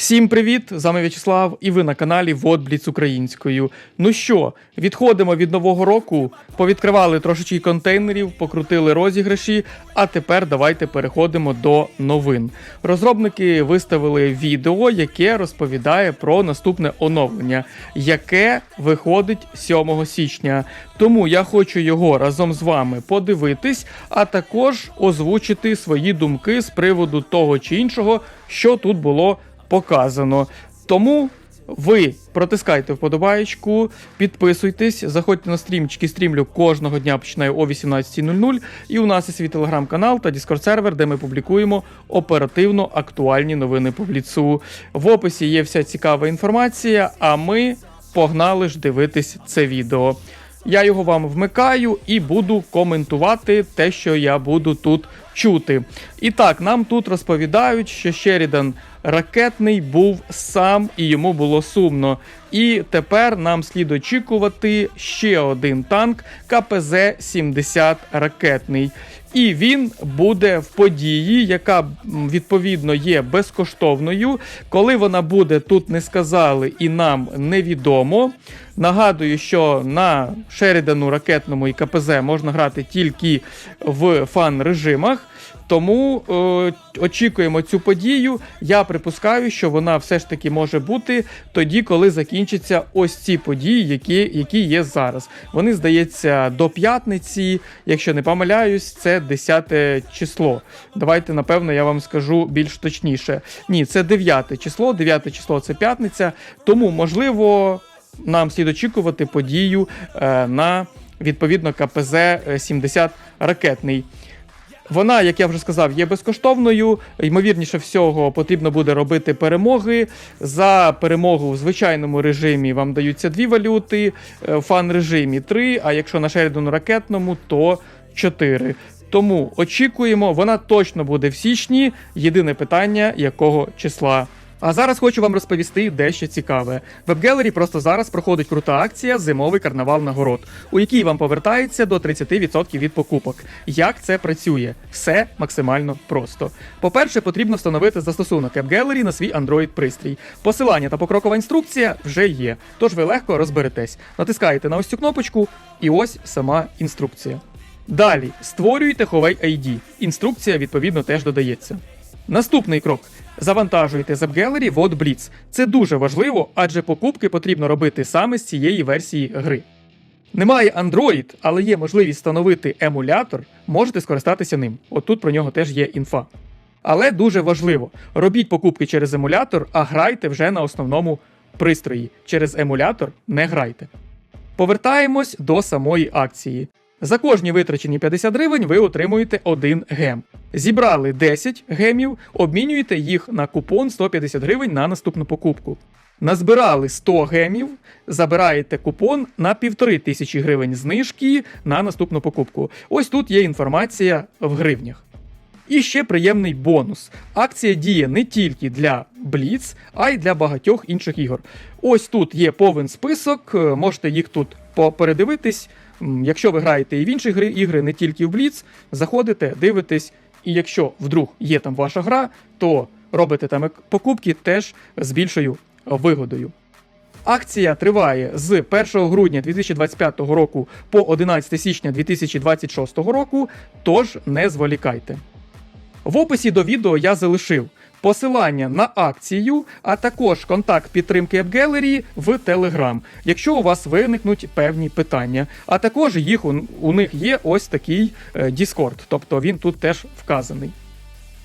Всім привіт! З вами В'ячеслав, і ви на каналі Водбліц українською. Ну що, відходимо від нового року, повідкривали трошечки контейнерів, покрутили розіграші. А тепер давайте переходимо до новин. Розробники виставили відео, яке розповідає про наступне оновлення, яке виходить 7 січня. Тому я хочу його разом з вами подивитись, а також озвучити свої думки з приводу того чи іншого, що тут було показано. Тому ви протискайте вподобаєчку, підписуйтесь, заходьте на стрімчики, стрімлю кожного дня починаю о 18.00. І у нас є свій телеграм-канал та Discord сервер, де ми публікуємо оперативно актуальні новини по бліцу. В описі є вся цікава інформація, а ми погнали ж дивитись це відео. Я його вам вмикаю і буду коментувати те, що я буду тут чути. І так, нам тут розповідають, що Шерідан ракетний був сам і йому було сумно. І тепер нам слід очікувати ще один танк КПЗ-70 ракетний. І він буде в події, яка відповідно є безкоштовною. Коли вона буде, тут не сказали і нам невідомо. Нагадую, що на Шерідану ракетному і КПЗ можна грати тільки в фан-режимах. Тому е, очікуємо цю подію. Я припускаю, що вона все ж таки може бути тоді, коли закінчаться ось ці події, які, які є зараз. Вони, здається, до п'ятниці, якщо не помиляюсь, це 10 число. Давайте, напевно, я вам скажу більш точніше. Ні, це 9 число, 9 число це п'ятниця. Тому, можливо, нам слід очікувати подію е, на відповідно КПЗ 70 ракетний. Вона, як я вже сказав, є безкоштовною. Ймовірніше всього, потрібно буде робити перемоги. За перемогу в звичайному режимі вам даються дві валюти, е, в фан-режимі три, а якщо на Шерідану ракетному, то чотири. Тому очікуємо, вона точно буде в січні. Єдине питання, якого числа. А зараз хочу вам розповісти дещо цікаве. В WebGallery просто зараз проходить крута акція Зимовий карнавал нагород, у якій вам повертається до 30% від покупок. Як це працює? Все максимально просто. По-перше, потрібно встановити застосунок WebGallery на свій Android-пристрій. Посилання та покрокова інструкція вже є, тож ви легко розберетесь. Натискаєте на ось цю кнопочку, і ось сама інструкція. Далі створюйте Huawei ID. Інструкція відповідно теж додається. Наступний крок. Завантажуйте з AppGallery WOD Blitz. Це дуже важливо, адже покупки потрібно робити саме з цієї версії гри. Немає Android, але є можливість встановити емулятор, можете скористатися ним. Отут про нього теж є інфа. Але дуже важливо: робіть покупки через емулятор, а грайте вже на основному пристрої. Через емулятор не грайте. Повертаємось до самої акції. За кожні витрачені 50 гривень ви отримуєте 1 гем. Зібрали 10 гемів, обмінюєте їх на купон 150 гривень на наступну покупку. Назбирали 100 гемів, забираєте купон на 1500 гривень знижки на наступну покупку. Ось тут є інформація в гривнях. І ще приємний бонус. Акція діє не тільки для Blitz, а й для багатьох інших ігор. Ось тут є повен список, е, можете їх тут передивитись. Якщо ви граєте і в інші гри, ігри, не тільки в Blitz, заходите, дивитесь, і якщо вдруг є там ваша гра, то робите там покупки теж з більшою вигодою. Акція триває з 1 грудня 2025 року по 11 січня 2026 року, тож не зволікайте. В описі до відео я залишив посилання на акцію, а також контакт підтримки AppGallery в Telegram, якщо у вас виникнуть певні питання. А також їх у, у них є ось такий е, Discord, тобто він тут теж вказаний.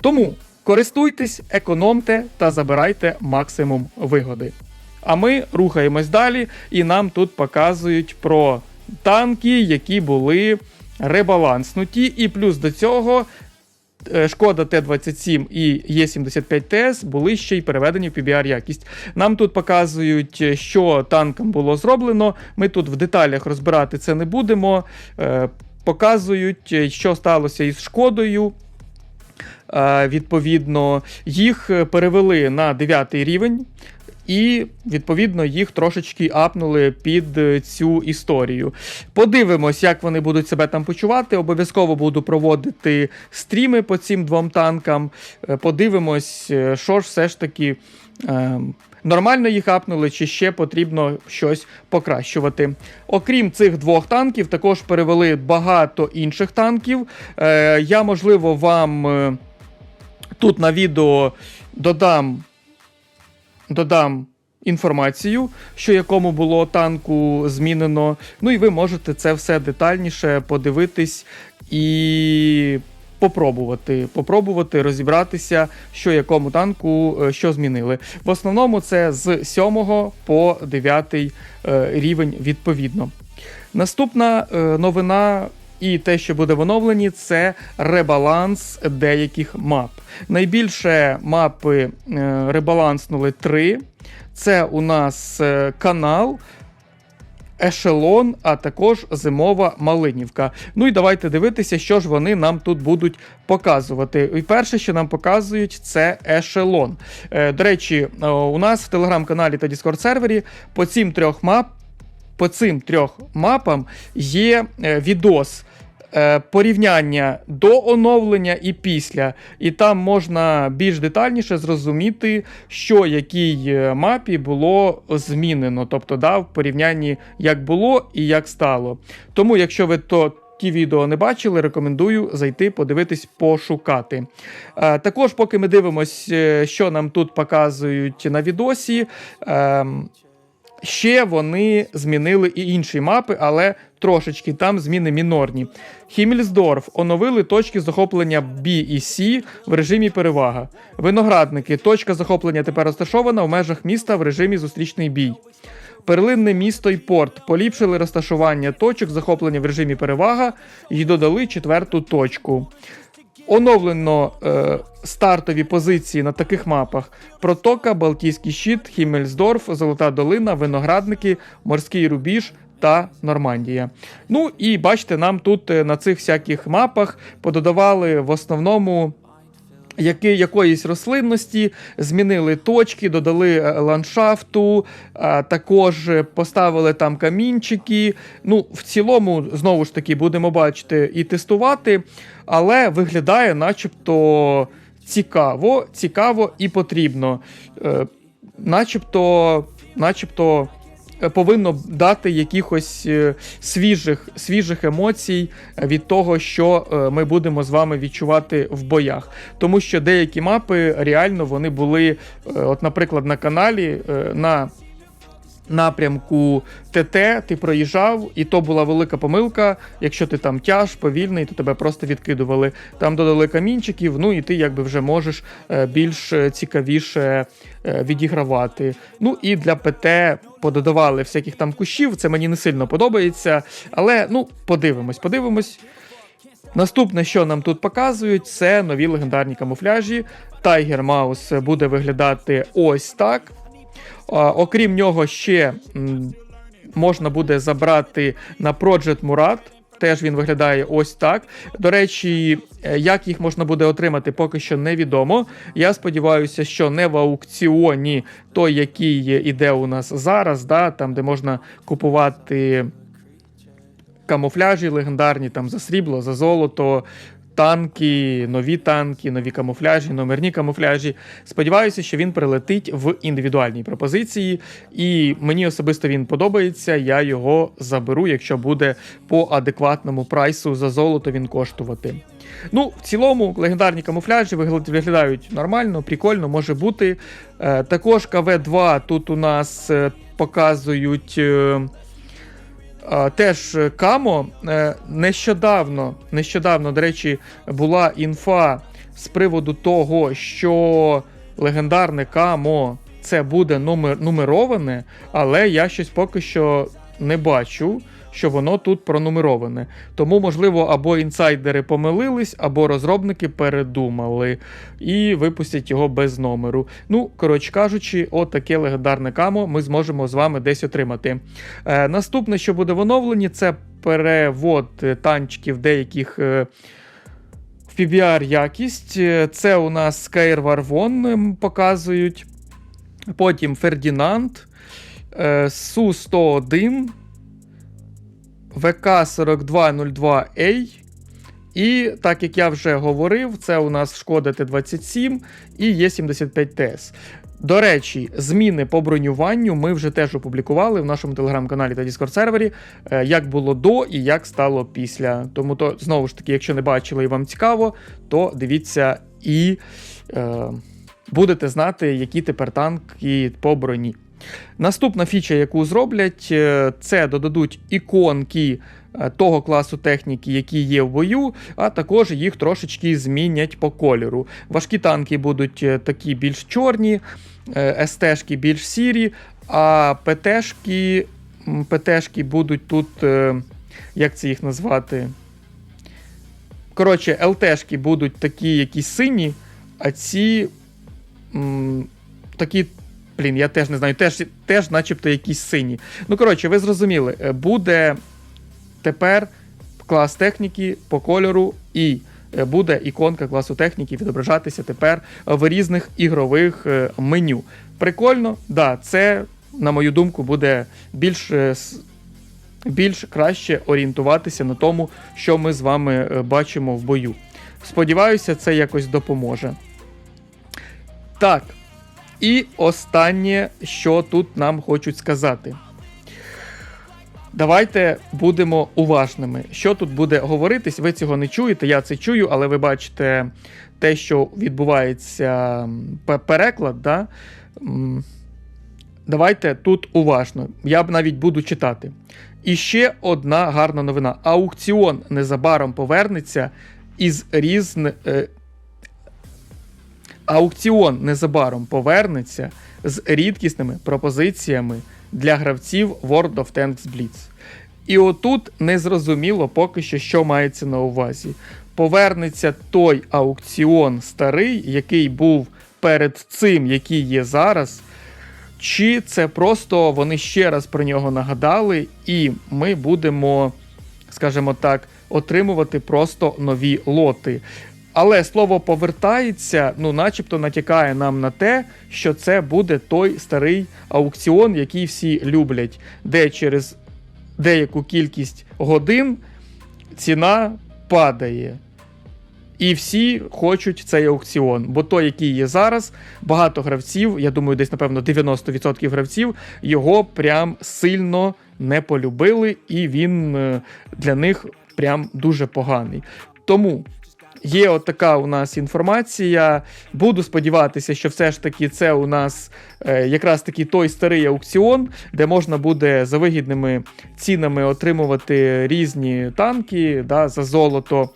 Тому користуйтесь, економте та забирайте максимум вигоди. А ми рухаємось далі, і нам тут показують про танки, які були ребаланснуті, і плюс до цього Шкода Т-27 і Е75ТС були ще й переведені в PBR якість. Нам тут показують, е, що танкам було зроблено. Ми тут в деталях розбирати це не будемо. Е, Показують, е, що сталося із шкодою. Е, Відповідно, їх е, перевели на 9 рівень. І відповідно їх трошечки апнули під е, цю історію. Подивимось, як вони будуть себе там почувати. Обов'язково буду проводити стріми по цим двом танкам. Е, Подивимось, е, що ж все ж таки. е, Нормально їх апнули, чи ще потрібно щось покращувати. Окрім цих двох танків, також перевели багато інших танків. Е, я, можливо, вам тут на відео додам, додам інформацію, що якому було танку змінено. Ну і ви можете це все детальніше подивитись і попробувати, попробувати розібратися, що якому танку е, що змінили. В основному це з 7 по 9 е, рівень відповідно. Наступна е, новина. І те, що буде в оновленні, це ребаланс деяких мап. Найбільше мапи е, ребаланснули три. Це у нас е, канал, Ешелон, а також зимова Малинівка. Ну і давайте дивитися, що ж вони нам тут будуть показувати. І перше, що нам показують, це ешелон. Е, до речі, у нас в телеграм-каналі та Discord сервері по цим трьох мап. По цим трьох мапам є е, відос е, порівняння до оновлення і після. І там можна більш детальніше зрозуміти, що якій е, мапі було змінено. Тобто, да, в порівнянні як було і як стало. Тому, якщо ви то. Ті відео не бачили, рекомендую зайти, подивитись, пошукати. Також, поки ми дивимось, е, що нам тут показують на відосі, ем, Ще вони змінили і інші мапи, але трошечки там зміни мінорні. Хімельсдорф оновили точки захоплення B і C в режимі перевага. Виноградники. Точка захоплення тепер розташована в межах міста в режимі зустрічний бій. Перлинне місто і порт поліпшили розташування точок захоплення в режимі перевага і додали четверту точку. Оновлено е, стартові позиції на таких мапах: Протока, Балтійський щит, Хімельсдорф, Золота Долина, Виноградники, Морський Рубіж та Нормандія. Ну і бачите, нам тут е, на цих всяких мапах пододавали в основному. Які, якоїсь рослинності, змінили точки, додали е, ландшафту, також е, поставили там камінчики. Ну, в цілому, знову ж таки, будемо бачити і тестувати, але виглядає, начебто, цікаво, цікаво і потрібно. Е, начебто, начебто. Е, Повинно дати якихось е, свіжих, свіжих емоцій від того, що е, ми будемо з вами відчувати в боях. Тому що деякі мапи реально вони були, от, наприклад, на каналі на напрямку ТТ ти проїжджав, і то була велика помилка. Якщо ти там тяж, повільний, то тебе просто відкидували. Там додали камінчиків, ну і ти якби вже можеш е, більш е, цікавіше е, відігравати. Ну і для ПТ пододавали всяких там кущів. Це мені не сильно подобається. Але ну, подивимось, подивимось. Наступне, що нам тут показують, це нові легендарні камуфляжі. Тайгер Маус буде виглядати ось так. Окрім нього, ще можна буде забрати на Project Murat. Теж він виглядає ось так. До речі, е, як їх можна буде отримати, поки що невідомо. Я сподіваюся, що не в аукціоні той, який іде у нас зараз, да, там, де можна купувати камуфляжі легендарні там за срібло, за золото, танки, нові танки, нові камуфляжі, номерні камуфляжі. Сподіваюся, що він прилетить в індивідуальній пропозиції, і мені особисто він подобається. Я його заберу, якщо буде по адекватному прайсу за золото він коштувати. Ну, в цілому, легендарні камуфляжі виглядають нормально, прикольно, може бути. Е, також КВ-2 тут у нас е, показують. Теж е, Камо е, нещодавно, нещодавно, до речі, була інфа з приводу того, що легендарне Камо це буде номер, нумероване, але я щось поки що не бачу, що воно тут пронумероване. Тому, можливо, або інсайдери помилились, або розробники передумали і випустять його без номеру. Ну, коротше кажучи, от таке легендарне камо ми зможемо з вами десь отримати. Е, наступне, що буде в оновленні, це перевод танчиків деяких. Е, PBR якість. Е, Це у нас Skyward One ем, показують. Потім Фердінанд, е, Су-101, ВК-4202A. І так як я вже говорив, це у нас Шкода Т-27 і Є75ТС. До речі, зміни по бронюванню ми вже теж опублікували в нашому телеграм-каналі та Discord сервері, е, як було до і як стало після. Тому то, знову ж таки, якщо не бачили і вам цікаво, то дивіться і е, будете знати, які тепер танки по броні. Наступна фіча, яку зроблять, е, це додадуть іконки е, того класу техніки, які є в бою, а також їх трошечки змінять по кольору. Важкі танки будуть е, такі більш чорні, СТ-шки більш сірі, а ПТ-шки, ПТ-шки будуть тут, як це їх назвати? Коротше, ЛТ-шки будуть такі якісь сині, а ці м, такі. Блін, я теж не знаю, теж, теж начебто якісь сині. Ну, коротше, ви зрозуміли, е, буде тепер клас техніки по кольору, і е, буде іконка класу техніки відображатися тепер в різних ігрових е, меню. Прикольно, да, це, на мою думку, буде більш, більш краще орієнтуватися на тому, що ми з вами бачимо в бою. Сподіваюся, це якось допоможе. Так. І останнє, що тут нам хочуть сказати. Давайте будемо уважними. Що тут буде говоритись, ви цього не чуєте, я це чую, але ви бачите те, що відбувається переклад. Да? Давайте тут уважно. Я б навіть буду читати. І ще одна гарна новина. Аукціон незабаром повернеться із різних. Аукціон незабаром повернеться з рідкісними пропозиціями для гравців World of Tanks Blitz. І отут незрозуміло поки що, що мається на увазі. Повернеться той аукціон старий, який був перед цим, який є зараз. Чи це просто вони ще раз про нього нагадали, і ми будемо, скажімо так, отримувати просто нові лоти. Але слово повертається, ну, начебто натякає нам на те, що це буде той старий аукціон, який всі люблять, де через деяку кількість годин ціна падає. І всі хочуть цей аукціон. Бо той, який є зараз, багато гравців, я думаю, десь, напевно, 90% гравців його прям сильно не полюбили, і він е, для них прям дуже поганий. Тому. Є от така у нас інформація. Буду сподіватися, що все ж таки це у нас е, якраз таки той старий аукціон, де можна буде за вигідними цінами отримувати різні танки да, за золото.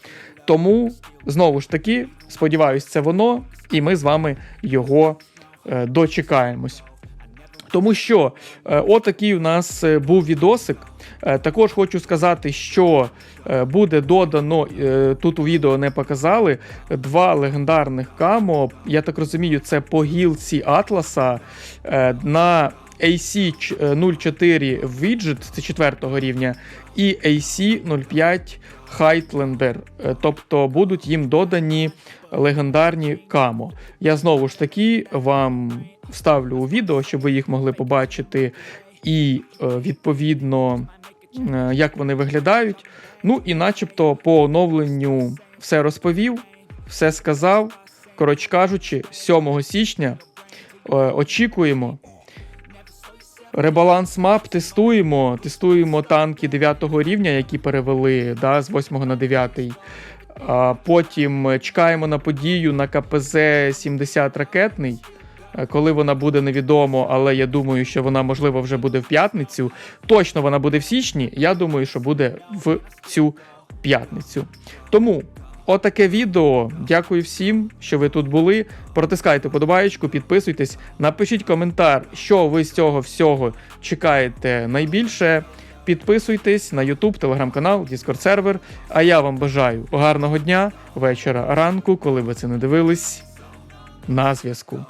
Тому, знову ж таки, сподіваюсь, це воно, і ми з вами його е, дочекаємось. Тому що е, отакий у нас був відосик. Е, також хочу сказати, що е, буде додано, е, тут у відео не показали, два легендарних камо. Я так розумію, це по гілці Атласа на AC 04 Widget, це 4 рівня, і AC 05 Highlander. Е, Тобто будуть їм додані легендарні камо. Я знову ж таки вам вставлю у відео, щоб ви їх могли побачити, і е, відповідно, е, як вони виглядають. Ну і начебто по оновленню все розповів, все сказав. Коротше кажучи, 7 січня е, очікуємо. Ребаланс мап тестуємо. Тестуємо танки 9 рівня, які перевели да, з 8 на 9. А потім чекаємо на подію на КПЗ 70 ракетний. Е, Коли вона буде невідомо, але я думаю, що вона можливо вже буде в п'ятницю. Точно вона буде в січні. Я думаю, що буде в цю п'ятницю. Тому отаке відео. Дякую всім, що ви тут були. Протискайте подобаєчку, підписуйтесь, напишіть коментар, що ви з цього всього чекаєте найбільше. Підписуйтесь на YouTube, телеграм-канал, Discord сервер. А я вам бажаю гарного дня, вечора, ранку, коли ви це не дивились. На зв'язку.